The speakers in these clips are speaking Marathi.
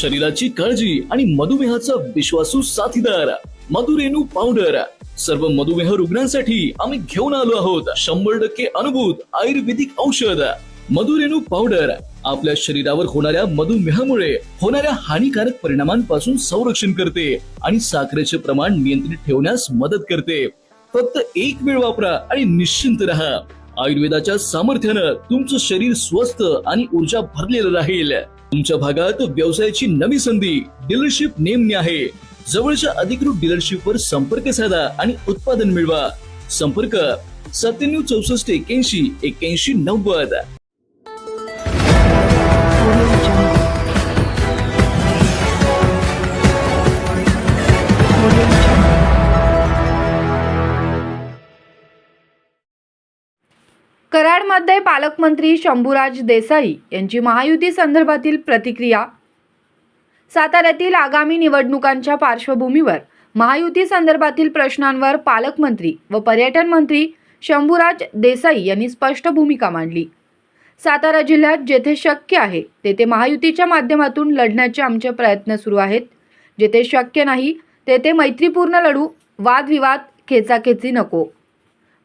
शरीराची काळजी आणि मधुमेहाचा विश्वासू साथीदार मधुरेणू पावडर. सर्व मधुमेह रुग्णांसाठी आम्ही घेऊन आलो आहोत. शंभर टक्के अनुभूत आयुर्वेदिक औषध. मधुरेणू पावडर. आपल्या शरीरावर होणाऱ्या मधुमेहामुळे होणाऱ्या हानिकारक परिणामांपासून संरक्षण करते आणि साखरेचे प्रमाण नियंत्रित ठेवण्यास मदत करते. फक्त एक वेळ वापरा आणि निश्चिंत राहा. आयुर्वेदाच्या सामर्थ्यानं तुमचं शरीर स्वस्थ आणि ऊर्जा भरलेलं राहील. तुमच्या भागात व्यवसायाची नवी संधी डीलरशिप नेमणे आहे. जवळच्या अधिकृत डीलरशिपवर संपर्क साधा आणि उत्पादन मिळवा. संपर्क सत्त्याण्णव चौसष्ट एक्याऐंशी एक्याऐंशी नव्वद. मध्ये पालकमंत्री शंभूराज देसाई यांची महायुती संदर्भातील प्रतिक्रिया. साताऱ्यातील आगामी निवडणुकांच्या पार्श्वभूमीवर महायुती संदर्भातील प्रश्नांवर पालकमंत्री व पर्यटन मंत्री शंभूराज देसाई यांनी स्पष्ट भूमिका मांडली. सातारा जिल्ह्यात जेथे शक्य आहे तेथे महायुतीच्या माध्यमातून लढण्याचे आमचे प्रयत्न सुरू आहेत. जेथे शक्य नाही तेथे मैत्रीपूर्ण लढू वादविवाद खेचाखेची नको.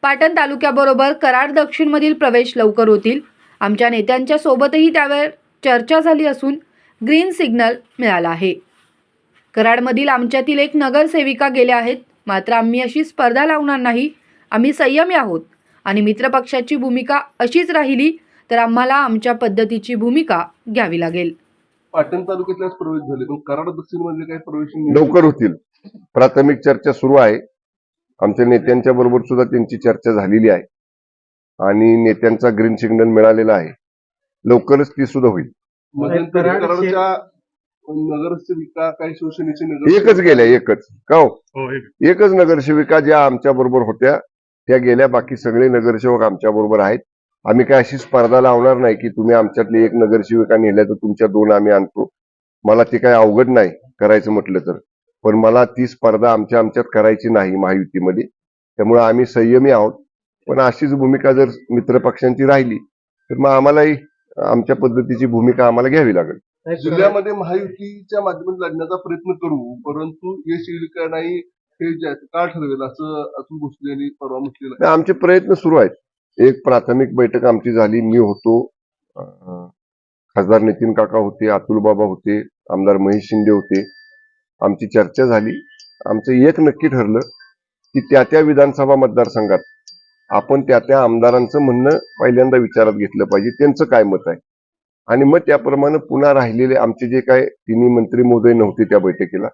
पाटण तालुक्याबरोबर कराड दक्षिणमधील प्रवेश लवकर होतील. आमच्या नेत्यांच्या सोबतही त्यावर चर्चा झाली असून ग्रीन सिग्नल मिळाला आहे. कराडमधील आमच्यातील एक नगरसेविका गेल्या आहेत. मात्र आम्ही अशी स्पर्धा लावणार नाही. आम्ही संयमी आहोत. आणि मित्रपक्षाची भूमिका अशीच राहिली तर आम्हाला आमच्या पद्धतीची भूमिका घ्यावी लागेल. पाटण तालुक्यातल्याच प्रवेश झाले. पण कराड दक्षिण मधले काही प्रवेश. लवकर होतील. प्राथमिक चर्चा सुरू आहे. आमच्या नेत्यांच्या बरोबर सुद्धा त्यांची चर्चा झालेली आहे. आणि नेत्यांचा ग्रीन सिग्नल मिळालेला आहे. लवकरच ती सुद्धा होईल. नगरसेविका काही शिवसेनेचे एकच गेल्या एकच. का हो? हो एक. एकच नगरसेविका ज्या आमच्या बरोबर होत्या त्या गेल्या. बाकी सगळे नगरसेवक आमच्या बरोबर आहेत. आम्ही काय अशी स्पर्धा लावणार नाही की तुम्ही आमच्यातली एक नगरसेविका नेल्या तर तुमच्या दोन आम्ही आणतो. मला ते काय अवघड नाही करायचं म्हटलं तर. पण मला ती स्पर्धा आमच्या आमच्यात करायची नाही महायुतीमध्ये. त्यामुळे आम्ही संयमी आहोत. पण अशीच भूमिका जर मित्रपक्षांची राहिली तर मग आम्हालाही आमच्या पद्धतीची भूमिका आम्हाला घ्यावी लागेल. जिल्ह्यामध्ये महायुतीच्या माध्यमातून लढण्याचा प्रयत्न करू परंतु यश येईल का नाही हे काळ ठरवेल असं अतुल भोसले यांनी परवा म्हटलेलं आमचे प्रयत्न सुरू आहेत. एक प्राथमिक बैठक आमची झाली मी होतो खासदार नितीन काका होते अतुल बाबा होते आमदार महेश शिंदे होते. आमची चर्चा झाली. आमचं एक नक्की ठरलं की त्या त्या विधानसभा मतदारसंघात आपण त्या त्या आमदारांचं म्हणणं पहिल्यांदा विचारात घेतलं पाहिजे. त्यांचं काय मत आहे? आणि मग त्याप्रमाणे पुन्हा राहिलेले आमचे जे काय तिन्ही मंत्री महोदय नव्हते त्या बैठकीला.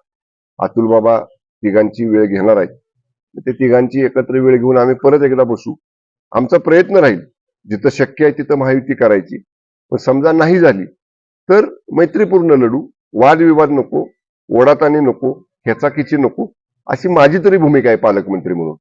अतुल बाबा तिघांची वेळ घेणार आहेत. ते तिघांची एकत्र वेळ घेऊन आम्ही परत एकदा बसू. आमचा प्रयत्न राहील. जिथं शक्य आहे तिथं महायुती करायची. पण समजा नाही झाली तर मैत्रीपूर्ण लढू. वादविवाद नको. ओढाताणी नको खेचाखिची नको अशी माझी तरी भूमिका आहे पालकमंत्री म्हणून.